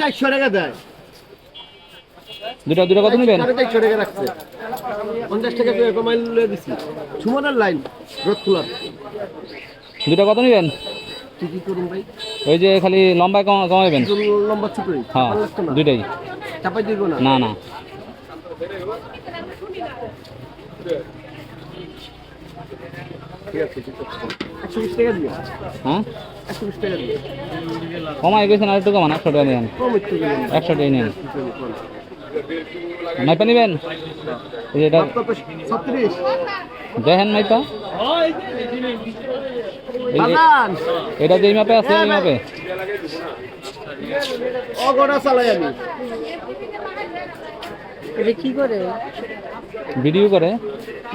চারশো টাকা দেয়। দুটা দুটা কত নেবেন? চারশো টাকা রাখছে। পঞ্চাশ টাকা করে কমাই লয়ে দিছি। সুমনের লাইন রোদ খোলার দুটা কত নেবেন? কি কি করুন ভাই? ওই যে খালি লম্বায় কমা- কমাইবেন চুল লম্বা ছোটই হ্যাঁ দুইটাই। চাপাই দিব না? না না। হ্যাঁ? একশো বিশ টাকা দিও। কমাই গেছেন আর একটু কমান একশো টাকা নেন। কম একটু দিবেন একশো টাকা নেন। মাইপা নেবেন? এই এটা দেখেন মাইপা। এই যে এটা যেই মাপে আছে মাপে। এটা কি করে? ভিডিও করে।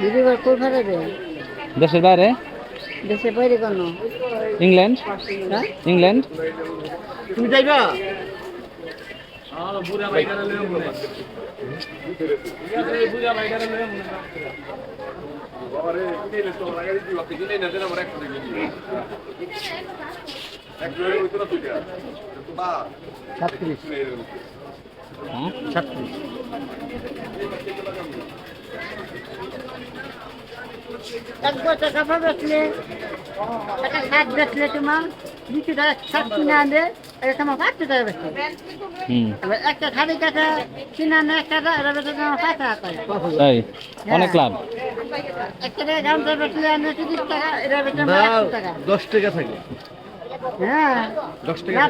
ভিডিও করে কোথায় দেশের বাইরে? দেশে বাইরে কেন? ইংল্যান্ড? হ্যাঁ? ইংল্যান্ড? তুমি যাইবা? সাতত্রিশ। হ্যাঁ? একবার টাকা বেচলে একটা শাক বেচলে তোমার দুশো টাকা শাক কিনে আনবে এটা তোমার পাঁচশো টাকা বেচলে একটা শাড়ি কাটা কিনে আনে একটা এটা বেচলে তোমার পাঁচ টাকা। করে তাই? অনেক লাভ। একটা টাকা গামছা বেচলে আনবে তিরিশ টাকা এটা বেচলে টাকা। দশ টাকা থাকে। হ্যাঁ। টাকা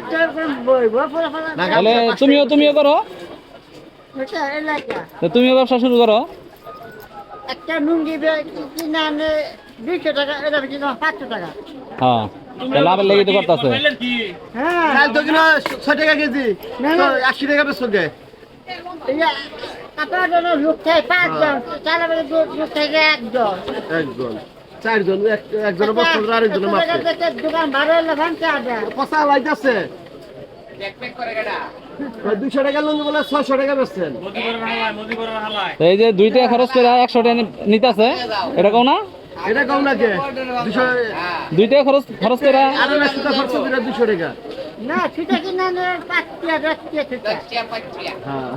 তুমিও তুমিও করো। তুমিও ব্যবসা শুরু করো। একটা নুঙ্গি বে- কিনে আনে দুইশো টাকা এটা তোমার পাঁচশো টাকা। হ্যাঁ লাভের লেগে তো করতেছে। হ্যাঁ। কাল তো কিনা ছয় টাকা কেজি। আশি টাকা বেচো গে। আপনার জন্য লোক চাই পাঁচজন। চালা লোক থেকে একজন। একজন। চারজন এক- একজনের বস্তা ধরে আরেকজনের মাপে। দোকান ভাড়া হলে ভাঙতে আসবে পচা লাইতেছে দুশো টাকা বলে ছয়শো টাকা বেচছেন। এই যে দুই টাকা খরচ করে একশো টাকা নিতেছে না? এটা কম নাকি? দুশো দুই টাকা খরচ খরচ করে আরও একশো টাকা খরচ করে দুশো টাকা। না ছুটে কিনে আনলে পাঁচ টিয়া দশ টিয়া হ্যাঁ।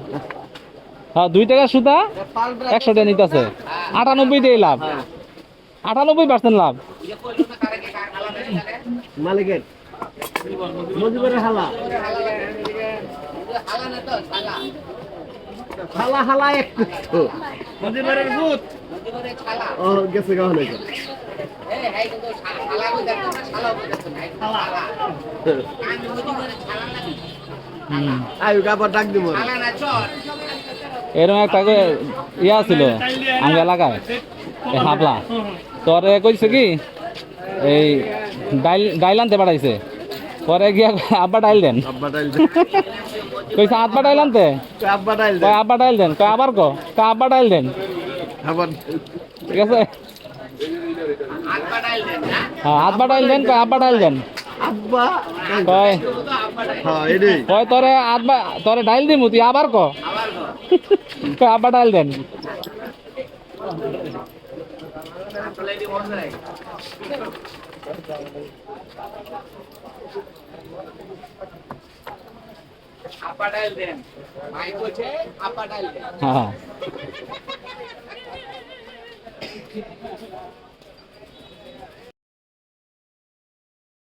হ্যাঁ দুই টাকা সুতা একশো টাকা নিতেছে। আটানব্বই টাই লাভ। আটানব্বই পার্সেন্ট লাভ। মালিকের। মজিবরের হালা। হালা হালা এক তো মজিবরের ভূত। ও গেছে ডাক এরকম একটা ইয়া ছিল আমার এলাকায় হাবলা। তোরে কইছে কি এই ডাইল ডাইল আনতে পাঠাইছে পরে গিয়া কয়, আব্বা ডাইল দেন আব্বা ডাইল কইছে আব্বা ডাইল আনতে আব্বা ডাইল কয় আব্বা ডাইল দেন কয় আবার কো কয় আব্বা ডাইল দেন আবার ঠিক আছে হ্যাঁ আব্বা ডাইল দেন কয় আব্বা ডাইল দেন আব্বা কয় হ্যাঁ এটাই কয় তোরে আব্বা তোরে ডাইল দিমু তুই আবার কো কয় আব্বা ডাইল দেন আপা ডাইল দেন। মাই বলছে আপা ডাইল দেন। হ্যাঁ।